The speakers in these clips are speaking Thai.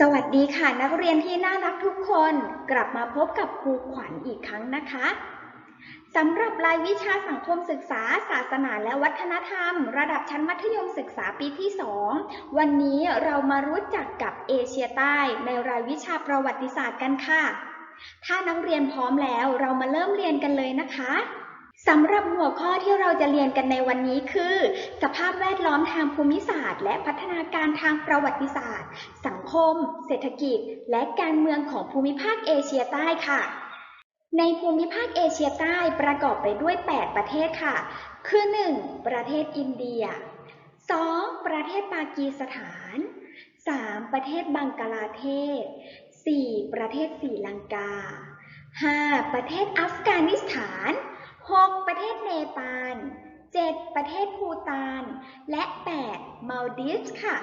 สวัสดีค่ะนักเรียนที่น่ารักทุกคนกลับมาพบกับครูขวัญอีกครั้งนะคะสำหรับรายวิชาสังคมศึกษา ศาสนาและวัฒนธรรม ระดับชั้นมัธยมศึกษาปีที่ 2 วันนี้เรามารู้จักกับเอเชียใต้ในรายวิชาประวัติศาสตร์กันค่ะ ถ้านักเรียนพร้อมแล้วเรามาเริ่มเรียนกันเลยนะคะ สำหรับหัวข้อที่เราจะเรียนกันในวันนี้คือ สภาพแวดล้อมทางภูมิศาสตร์ และพัฒนาการทางประวัติศาสตร์ สังคม เศรษฐกิจ และการเมืองของภูมิภาคเอเชียใต้ค่ะ ในภูมิภาคเอเชียใต้ประกอบไปด้วย 8 ประเทศค่ะ คือ 1. ประเทศอินเดีย 2. ประเทศปากีสถาน 3. ประเทศบังกลาเทศ 4. ประเทศศรีลังกา 5. ประเทศอัฟกานิสถาน 6. ประเทศเนปาล 7. ประเทศภูตาน และ 8. มาลดีฟส์ค่ะ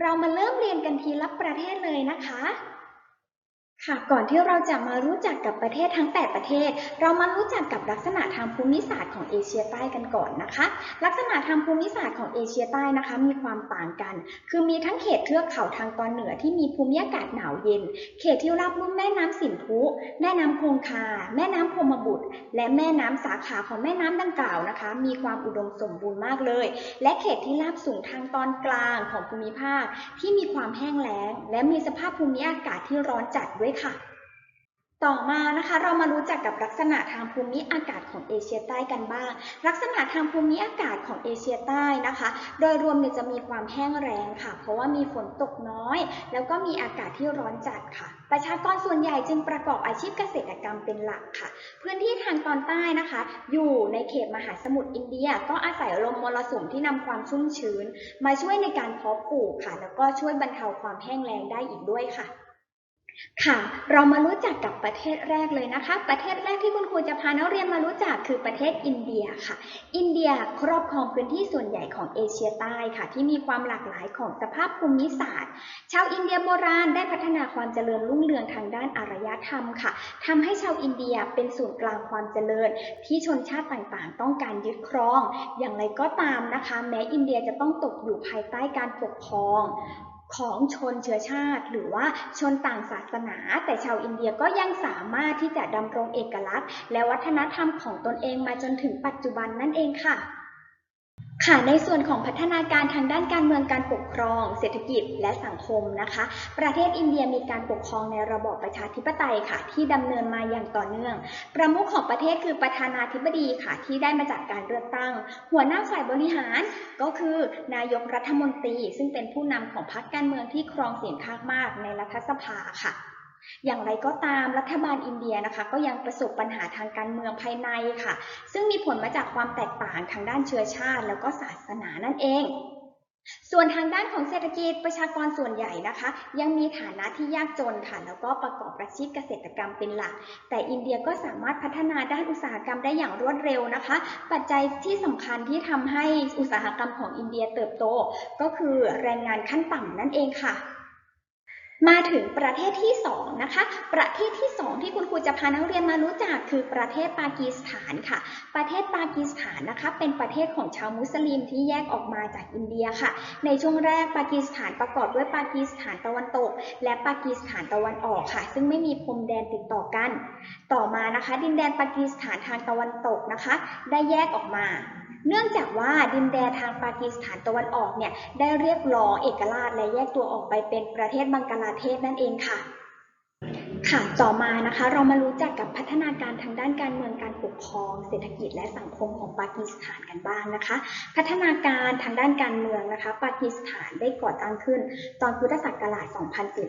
เรามาเริ่มเรียนกันทีละประเทศเลยนะคะ ค่ะก่อนที่เราจะมารู้จักกับประเทศทั้ง 8 ประเทศ เรามารู้จักกับลักษณะทางภูมิศาสตร์ของเอเชียใต้กันก่อนนะคะ ลักษณะทางภูมิศาสตร์ของเอเชียใต้นะคะ มีความต่างกัน คือมีทั้งเขตเทือกเขาทางตอนเหนือที่มีภูมิอากาศหนาวเย็น เขตที่ราบลุ่มแม่น้ำสินธุ แม่น้ำคงคา แม่น้ำพรมบุตร และแม่น้ำสาขาของแม่น้ำดังกล่าวนะคะ มีความอุดมสมบูรณ์มากเลย และเขตที่ราบสูงทางตอนกลางของภูมิภาคที่มีความแห้งแล้ง และมีสภาพภูมิอากาศที่ร้อนจัดด้วยค่ะ ต่อมานะคะเรามารู้จักกับลักษณะทางภูมิอากาศของเอเชียใต้กันบ้าง ลักษณะทางภูมิอากาศของเอเชียใต้นะคะ โดยรวมเนี่ยจะมีความแห้งแรงค่ะ เพราะว่ามีฝนตกน้อย แล้วก็มีอากาศที่ร้อนจัดค่ะ ประชากรส่วนใหญ่จึงประกอบอาชีพเกษตรกรรมเป็นหลักค่ะ พื้นที่ทางตอนใต้นะคะ อยู่ในเขตมหาสมุทรอินเดีย ก็อาศัยลมมรสุมที่นำความชุ่มชื้น มาช่วยในการเพาะปลูกค่ะ แล้วก็ช่วยบรรเทาความแห้งแล้งได้อีกด้วยค่ะ ค่ะ เรามารู้จักกับประเทศแรกเลยนะคะ ประเทศแรกที่คุณครูจะพานักเรียนมารู้จักคือประเทศอินเดียค่ะ อินเดียครอบครองพื้นที่ส่วนใหญ่ของเอเชียใต้ค่ะ ที่มีความหลากหลายของสภาพภูมิศาสตร์ ชาวอินเดียโบราณได้พัฒนาความเจริญรุ่งเรืองทางด้านอารยธรรมค่ะทำให้ชาวอินเดียเป็นศูนย์กลางความเจริญ ที่ชนชาติต่างๆ ต้องการยึดครอง อย่างไรก็ตามนะคะ แม้อินเดียจะต้องตกอยู่ภายใต้การปกครอง ของชนเชื้อชาติ หรือว่าชนต่างศาสนา แต่ชาวอินเดียก็ยังสามารถที่จะดำรงเอกลักษณ์ และวัฒนธรรมของตนเองมาจนถึงปัจจุบันนั่นเองค่ะ ค่ะในส่วนของพัฒนาการทางด้านการเมืองการปกครอง เศรษฐกิจและสังคมนะคะ ประเทศอินเดียมีการปกครองในระบอบประชาธิปไตยค่ะ ที่ดำเนินมาอย่างต่อเนื่อง ประมุขของประเทศคือประธานาธิบดีค่ะ ที่ได้มาจากการเลือกตั้ง หัวหน้าฝ่ายบริหารก็คือนายกรัฐมนตรี ซึ่งเป็นผู้นำของพรรคการเมืองที่ครองเสียงข้างมากในรัฐสภาค่ะ อย่างไรก็ตามรัฐบาลอินเดียนะคะ ก็ยังประสบปัญหาทางการเมืองภายในค่ะ ซึ่งมีผลมาจากความแตกต่างทางด้านเชื้อชาติ แล้วก็ศาสนานั่นเอง ส่วนทางด้านของเศรษฐกิจประชากรส่วนใหญ่นะคะ ยังมีฐานะที่ยากจนค่ะ แล้วก็ประกอบอาชีพเกษตรกรรมเป็นหลัก แต่อินเดียก็สามารถพัฒนาด้านอุตสาหกรรมได้อย่างรวดเร็วนะคะ ปัจจัยที่สำคัญที่ทำให้อุตสาหกรรมของอินเดียเติบโต ก็คือแรงงานขั้นต่ำนั่นเองค่ะ มาถึงประเทศที่2นะคะ ประเทศที่ 2 ที่คุณครูจะพานักเรียนมารู้จักคือประเทศปากีสถานค่ะ ประเทศปากีสถานนะคะ เป็นประเทศของชาวมุสลิมที่แยกออกมาจากอินเดียค่ะ ในช่วงแรกปากีสถานประกอบด้วยปากีสถานตะวันตก และปากีสถานตะวันออกค่ะ ซึ่งไม่มีพรมแดนติดต่อกัน ต่อมานะคะ ดินแดนปากีสถานทางตะวันตกนะคะ ได้แยกออกมา เนื่องจากว่าดินแดนทางปากีสถานตะวันออกเนี่ยได้เรียกร้องเอกราชและแยกตัวออกไปเป็นประเทศบังกลาเทศนั่นเองค่ะ ค่ะ ต่อมานะคะเรามารู้จักกับพัฒนาการทางด้านการเมืองการปกครอง เศรษฐกิจและสังคมของปากีสถานกันบ้างนะคะ พัฒนาการทางด้านการเมืองนะคะ ปากีสถานได้ก่อตั้งขึ้น ตอนพุทธศักราช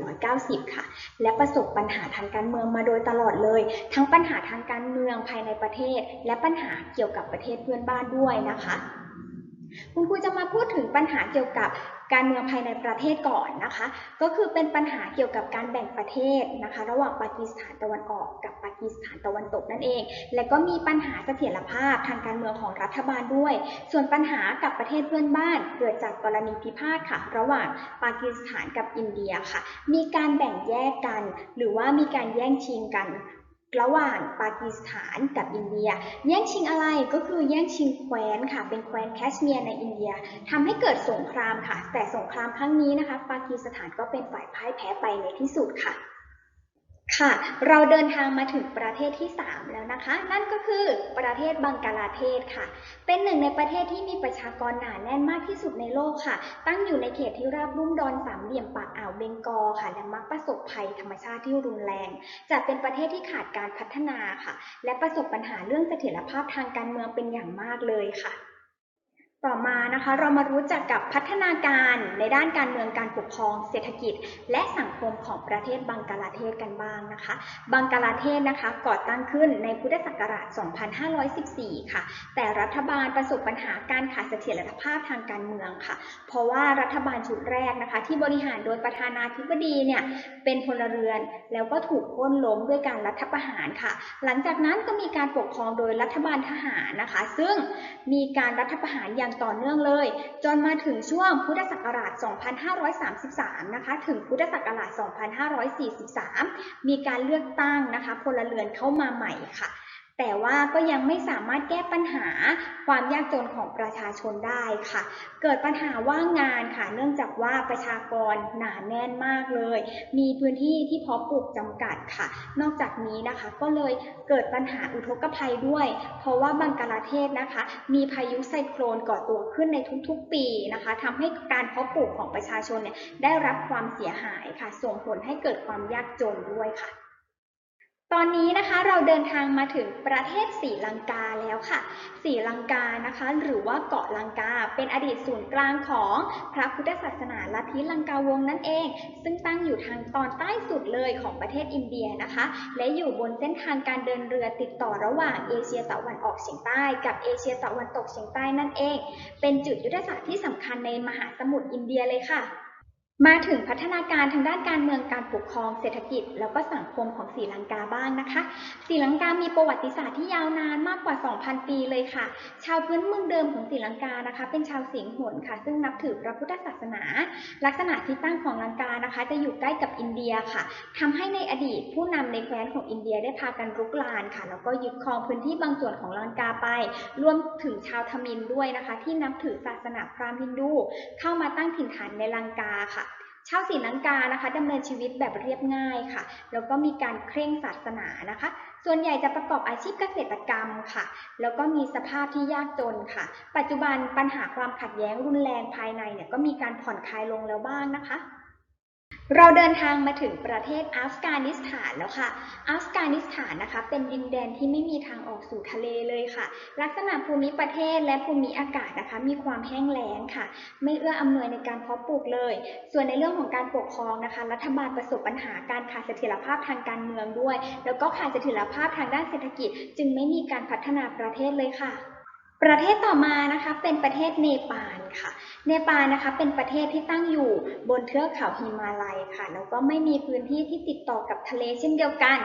2490 ค่ะ และประสบปัญหาทางการเมืองมาโดยตลอดเลย ทั้งปัญหาทางการเมืองภายในประเทศ และปัญหาเกี่ยวกับประเทศเพื่อนบ้านด้วยนะคะ คุณครูจะมาพูดถึงปัญหาเกี่ยวกับการเมืองภายในประเทศก่อนนะคะ ก็คือเป็นปัญหาเกี่ยวกับการแบ่งประเทศนะคะ ระหว่างปากีสถานตะวันออกกับปากีสถานตะวันตกนั่นเอง และก็มีปัญหาเสถียรภาพทางการเมืองของรัฐบาลด้วย ส่วนปัญหากับประเทศเพื่อนบ้าน เกิดจากกรณีพิพาทค่ะ ระหว่างปากีสถานกับอินเดียค่ะ มีการแบ่งแยกกัน หรือว่ามีการแย่งชิงกัน ระหว่างปากีสถานกับอินเดีย แย่งชิงอะไรก็คือแย่งชิงแคว้นค่ะ เป็นแคว้นแคชเมียร์ในอินเดียทำให้เกิดสงครามค่ะ แต่สงครามครั้งนี้นะคะ ปากีสถานก็เป็นฝ่ายพ่ายแพ้ไปในที่สุดค่ะ ค่ะ เราเดินทางมาถึงประเทศที่ 3 แล้วนะคะ นั่นก็คือประเทศบังกลาเทศค่ะ เป็นหนึ่งในประเทศที่มีประชากรหนาแน่นมากที่สุดในโลกค่ะ ตั้งอยู่ในเขตที่ราบลุ่มดอนสามเหลี่ยมปากอ่าวเบงกอลค่ะ และมักประสบภัยธรรมชาติที่รุนแรง จะเป็นประเทศที่ขาดการพัฒนาค่ะ และประสบปัญหาเรื่องเสถียรภาพทางการเมืองเป็นอย่างมากเลยค่ะ ต่อมานะคะเรามารู้จักกับพัฒนาการในด้านการเมืองการปกครองเศรษฐกิจ และสังคมของประเทศบังกลาเทศกันบ้างนะคะ บังกลาเทศนะคะก่อตั้งขึ้นในพุทธศักราช 2514 ค่ะ แต่รัฐบาลประสบปัญหาการขาดเสถียรภาพทางการเมืองค่ะ เพราะว่ารัฐบาลชุดแรกนะคะที่บริหารโดยประธานาธิบดีเนี่ยเป็นพลเรือนแล้วก็ถูกโค่นล้มด้วยการรัฐประหารค่ะ หลังจากนั้นก็มีการปกครองโดยรัฐบาลทหารนะคะ ซึ่งมีการรัฐประหารอย่างอย่างต่อเนื่องเลย จนมาถึงช่วงพุทธศักราช 2533 นะคะ ถึงพุทธศักราช 2543 มีการเลือกตั้งนะคะ พลเรือนเข้ามาใหม่ค่ะ แต่ว่าก็ยังไม่สามารถแก้ปัญหาความยากจนของประชาชนได้ค่ะ เกิดปัญหาว่างงานค่ะ เนื่องจากว่าประชากรหนาแน่นมากเลย มีพื้นที่ที่เพาะปลูกจำกัดค่ะ นอกจากนี้นะคะก็เลยเกิดปัญหาอุทกภัยด้วย เพราะว่าบังกลาเทศนะคะ มีพายุไซโคลนก่อตัวขึ้นในทุกๆปีนะคะทำให้การเพาะปลูกของประชาชนเนี่ยได้รับความเสียหายค่ะ ส่งผลให้เกิดความยากจนด้วยค่ะ ตอนนี้นะคะเราเดินทางมาถึงประเทศศรีลังกาแล้วค่ะศรีลังกานะคะ หรือว่าเกาะลังกาเป็นอดีตศูนย์กลางของพระพุทธศาสนาลัทธิลังกาวงนั่นเอง ซึ่งตั้งอยู่ทางตอนใต้สุดเลยของประเทศอินเดียนะคะ และอยู่บนเส้นทางการเดินเรือติดต่อระหว่างเอเชียตะวันออกเฉียงใต้ กับเอเชียตะวันตกเฉียงใต้นั่นเอง เป็นจุดยุทธศาสตร์ที่สำคัญในมหาสมุทรอินเดียเลยค่ะ มาถึงพัฒนาการทางด้านการเมืองการปกครองเศรษฐกิจ แล้วก็สังคมของศรีลังกาบ้างนะคะศรีลังกามีประวัติศาสตร์ที่ยาวนานมากกว่า 2,000 ปีเลยค่ะ ชาวพื้นเมืองเดิมของศรีลังกานะคะ เป็นชาวสิงห์หนค่ะ ซึ่งนับถือพระพุทธศาสนา ลักษณะที่ตั้งของลังกานะคะ จะอยู่ใกล้กับอินเดียค่ะทำให้ในอดีตผู้นำในแคว้นของอินเดียได้พากันรุกรานค่ะ แล้วก็ยึดครองพื้นที่บางส่วนของลังกาไป รวมถึงชาวทมิลด้วยนะคะ ที่นับถือศาสนาพราหมณ์ฮินดู เข้ามาตั้งถิ่นฐานในลังกาค่ะ ชาวศรีลังกานะคะดำเนินชีวิตแบบเรียบง่ายค่ะ แล้วก็มีการเคร่งศาสนานะคะ ส่วนใหญ่จะประกอบอาชีพเกษตรกรรมค่ะ แล้วก็มีสภาพที่ยากจนค่ะ ปัจจุบันปัญหาความขัดแย้งรุนแรงภายในเนี่ยก็มีการผ่อนคลายลงแล้วบ้างนะคะ เราเดินทางมาถึงประเทศอัฟกานิสถานแล้วค่ะ อัฟกานิสถานนะคะ เป็นดินแดนที่ไม่มีทางออกสู่ทะเลเลยค่ะ ลักษณะภูมิประเทศและภูมิอากาศนะคะ มีความแห้งแล้งค่ะ ไม่เอื้ออำนวยในการเพาะปลูกเลย ส่วนในเรื่องของการปกครองนะคะ รัฐบาลประสบปัญหาการขาดเสถียรภาพทางการเมืองด้วย แล้วก็ขาดเสถียรภาพทางด้านเศรษฐกิจ จึงไม่มีการพัฒนาประเทศเลยค่ะ ประเทศต่อมานะคะเป็นประเทศเนปาลค่ะ เนปาลนะคะเป็นประเทศที่ตั้งอยู่บนเทือกเขาหิมาลัยค่ะ แล้วก็ไม่มีพื้นที่ที่ติดต่อกับทะเลเช่นเดียวกัน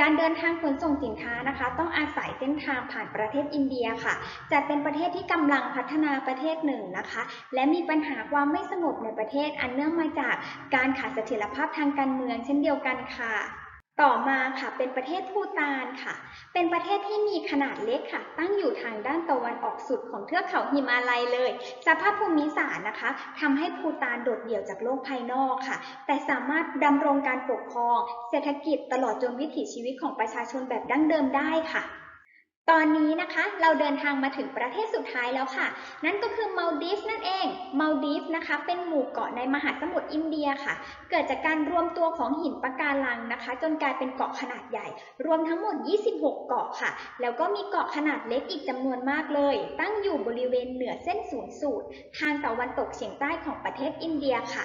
การเดินทางขนส่งสินค้านะคะ ต้องอาศัยเส้นทางผ่านประเทศอินเดียค่ะจัดเป็นประเทศที่กำลังพัฒนาประเทศหนึ่งนะคะ และมีปัญหาความไม่สงบในประเทศอันเนื่องมาจากการขาดเสถียรภาพทางการเมืองเช่นเดียวกันค่ะ ต่อมาค่ะเป็นประเทศภูตานค่ะ เป็นประเทศที่มีขนาดเล็กค่ะ ตั้งอยู่ทางด้านตะวันออกสุดของเทือกเขาหิมาลัยเลย สภาพภูมิศาสตร์นะคะทำให้ภูตานโดดเดี่ยวจากโลกภายนอกค่ะ แต่สามารถดำรงการปกครอง เศรษฐกิจตลอดจนวิถีชีวิตของประชาชนแบบดั้งเดิมได้ค่ะ ตอนนี้นะคะเราเดินทางมาถึงประเทศสุดท้ายแล้วค่ะ นั่นก็คือมาลดีฟส์นั่นเองมาลดีฟส์นะคะเป็นหมู่เกาะในมหาสมุทรอินเดียค่ะ เกิดจากการรวมตัวของหินปะการังนะคะ จนกลายเป็นเกาะขนาดใหญ่ รวมทั้งหมด 26 เกาะค่ะ แล้วก็มีเกาะขนาดเล็กอีกจำนวนมากเลย ตั้งอยู่บริเวณเหนือเส้นศูนย์สูตร ทางตะวันตกเฉียงใต้ของประเทศอินเดียค่ะ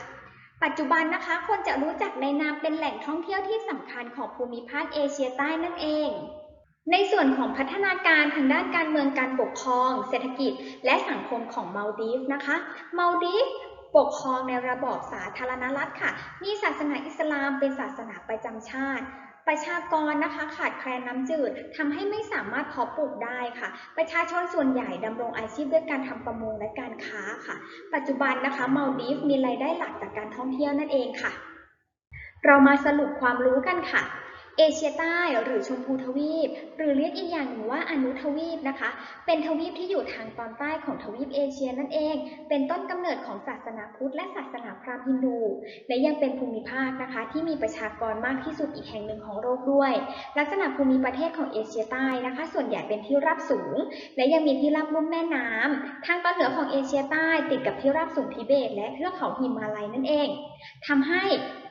ปัจจุบันนะคะคนจะรู้จักในนามเป็นแหล่งท่องเที่ยวที่สำคัญของภูมิภาคเอเชียใต้นั่นเอง ในส่วนของพัฒนาการทางด้านการเมืองการปกครอง เศรษฐกิจ และสังคมของมาลดีฟนะคะ มาลดีฟปกครองในระบอบสาธารณรัฐค่ะ มีศาสนาอิสลามเป็นศาสนาประจำชาติ ประชากรนะคะขาดแคลนน้ำจืดทำให้ไม่สามารถเพาะปลูกได้ค่ะ ประชาชนส่วนใหญ่ดำรงอาชีพด้วยการทำประมงและการค้าค่ะ ปัจจุบันนะคะมาลดีฟมีรายได้หลักจากการท่องเที่ยวนั่นเองค่ะ เรามาสรุปความรู้กันค่ะ เอเชียใต้หรือชมพูทวีป หรือเรียกอีกอย่างหนึ่งว่าอนุทวีปนะคะ เป็นทวีปที่อยู่ทางตอนใต้ของทวีปเอเชียนั่นเอง เป็นต้นกำเนิดของศาสนาพุทธและศาสนาพราหมณ์ฮินดู และยังเป็นภูมิภาคนะคะ ที่มีประชากรมากที่สุดอีกแห่งหนึ่งของโลกด้วย ลักษณะภูมิประเทศของเอเชียใต้นะคะ ส่วนใหญ่เป็นที่ราบสูง และยังมีที่ราบลุ่มแม่น้ำทางตอนเหนือของเอเชียใต้ติดกับที่ราบสูงทิเบต และเทือกเขาหิมาลัยนั่นเองทำให้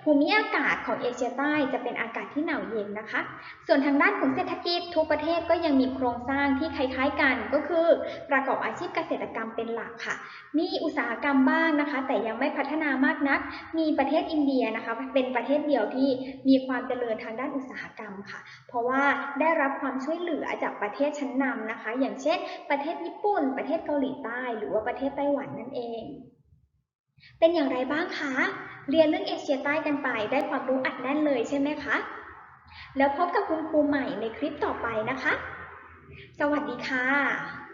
ภูมิอากาศของเอเชียใต้จะเป็นอากาศที่หนาวเย็นนะคะ ส่วนทางด้านของเศรษฐกิจทุกประเทศก็ยังมีโครงสร้างที่คล้ายๆกันก็คือ ประกอบอาชีพเกษตรกรรมเป็นหลักค่ะ มีอุตสาหกรรมบ้างนะคะ แต่ยังไม่พัฒนามากนัก มีประเทศอินเดียนะคะ เป็นประเทศเดียวที่มีความเจริญทางด้านอุตสาหกรรมค่ะ เพราะว่าได้รับความช่วยเหลือจากประเทศชั้นนำนะคะ อย่างเช่น ประเทศญี่ปุ่น ประเทศเกาหลีใต้ หรือว่าประเทศไต้หวันนั่นเอง เป็นอย่างไรบ้างคะ เรียนเรื่องเอเชียใต้กันไปได้ความรู้อัดแน่นเลยใช่ไหมคะ แล้วพบกับคุณครูใหม่ในคลิปต่อไปนะคะ สวัสดีค่ะ